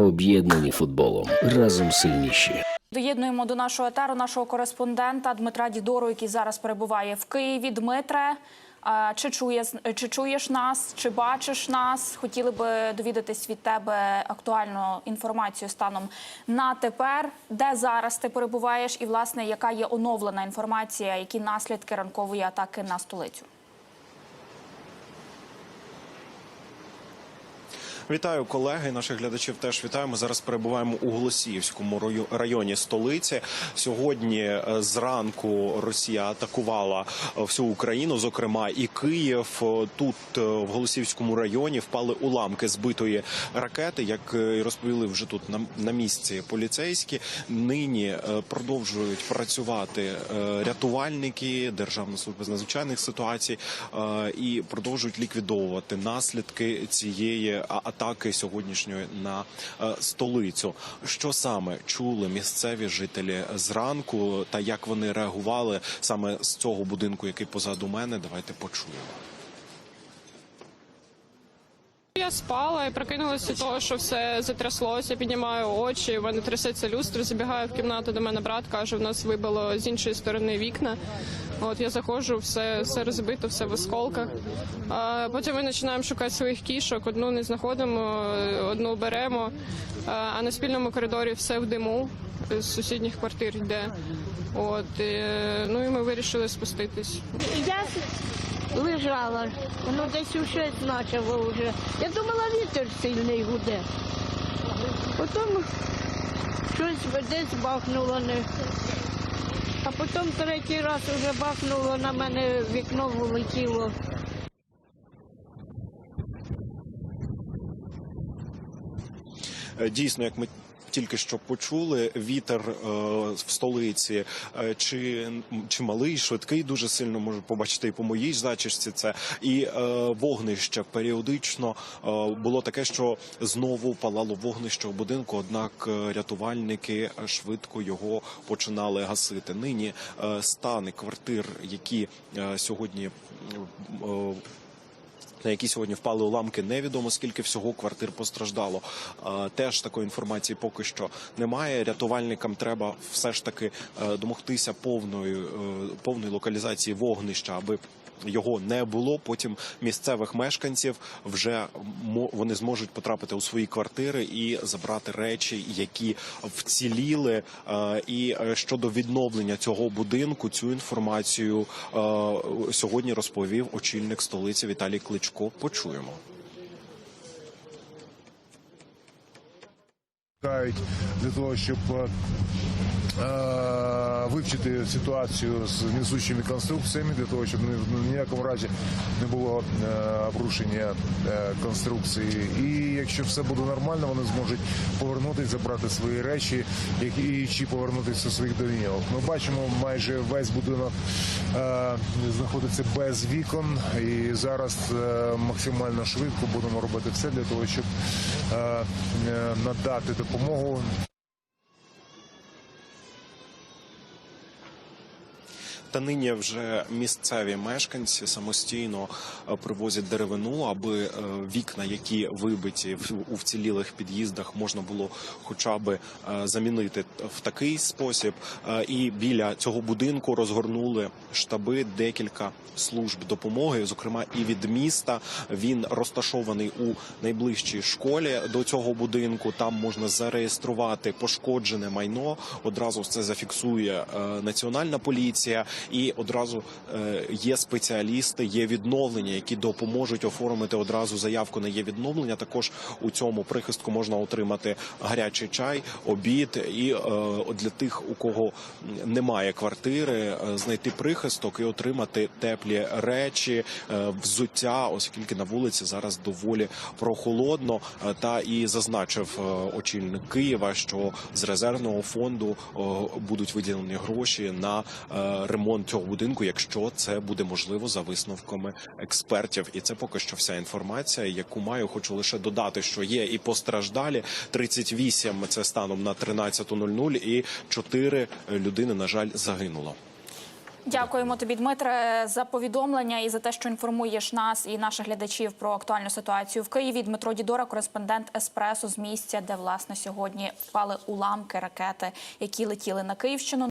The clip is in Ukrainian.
Об'єднані футболом разом сильніші. Доєднуємо до нашого етеру нашого кореспондента Дмитра Дідору, який зараз перебуває в Києві. Дмитре, чи чує чи чуєш нас, чи бачиш нас? Хотіли би довідатись від тебе актуальну інформацію станом на тепер, де зараз ти перебуваєш, і власне яка є оновлена інформація, які наслідки ранкової атаки на столицю? Вітаю колеги, наших глядачів теж вітаю. Ми зараз перебуваємо у Голосіївському районі столиці. Сьогодні е, зранку Росія атакувала е, всю Україну, зокрема і Київ. Е, Тут в Голосіївському районі впали уламки збитої ракети. Як розповіли вже тут на, місці поліцейські. Нині продовжують працювати рятувальники Державна служба з надзвичайних ситуацій і продовжують ліквідовувати наслідки цієї а- атаки сьогоднішньої на е, столицю. Що саме чули місцеві жителі зранку, та як вони реагували саме з цього будинку, який позаду мене? Давайте почуємо. Я спала і прокинулася того, що все затряслося. Піднімаю очі, в мене трясеться люстра, забігаю в кімнату до мене брат, каже, в нас вибило з іншої сторони вікна. От я заходжу, все, все розбито, все в осколках. А потім ми починаємо шукати своїх кішок. Одну не знаходимо, одну беремо. А на спільному коридорі все в диму з сусідніх квартир йде. От і, ну і ми вирішили спуститись. Я лежала, воно десь уже почало вже. Я думала, вітер сильний гуде. Потім щось десь бахнуло. Не. А потім третій раз вже бахнуло на мене, вікно влетіло. Е, Дійсно, як ми тільки що почули, вітер е, в столиці е, чи, чи малий, швидкий, дуже сильно можу побачити і по моїй ж зачісці це і е, вогнище періодично було таке, що знову палало вогнище у будинку. Однак рятувальники швидко його починали гасити. Нині стани квартир, які сьогодні. На які сьогодні впали уламки, невідомо скільки всього квартир постраждало. Е, Теж такої інформації поки що немає. Рятувальникам треба все ж таки е, домогтися е, повної локалізації вогнища, аби його не було. Потім місцевих мешканців вже вони зможуть потрапити у свої квартири і забрати речі, які вціліли. Е, І е, щодо відновлення цього будинку, цю інформацію е, сьогодні розповів очільник столиці Віталій Кличко. Почуємо. Для того, щоб вивчити ситуацію з несучими конструкціями, для того, щоб в ніякому разі не було е, обрушення е, конструкції. І якщо все буде нормально, вони зможуть повернутися, забрати свої речі, і чи повернутися до своїх домівок. Ми бачимо, майже весь будинок е, знаходиться без вікон, і зараз е, максимально швидко будемо робити все для того, щоб е, е, надати допомогу Та нині вже місцеві мешканці самостійно е, привозять деревину, аби е, вікна, які вибиті у вцілілих під'їздах, можна було хоча б е, замінити в такий спосіб. І біля цього будинку розгорнули штаби декілька служб допомоги, зокрема і від міста. Він розташований у найближчій школі до цього будинку. Там можна зареєструвати пошкоджене майно. Одразу це зафіксує національна поліція, і одразу е, є спеціалісти, є відновлення, які допоможуть оформити одразу заявку на є відновлення. Також у цьому прихистку можна отримати гарячий чай, обід, і е, для тих, у кого немає квартири, е, знайти прихисток і отримати теплі речі, взуття, оскільки на вулиці зараз доволі прохолодно. Та і зазначив очільник Києва, що з резервного фонду будуть виділені гроші на е, ремонт цього будинку, якщо це буде можливо за висновками експертів. І це поки що вся інформація, яку маю. Хочу лише додати, що є і постраждалі 38 – це станом на 13.00, і 4 людини, на жаль, загинуло. Дякуємо тобі, Дмитре, за повідомлення і за те, що інформуєш нас і наших глядачів про актуальну ситуацію в Києві. Дмитро Дідора, кореспондент Еспресо з місця, де власне сьогодні впали уламки ракети, які летіли на Київщину.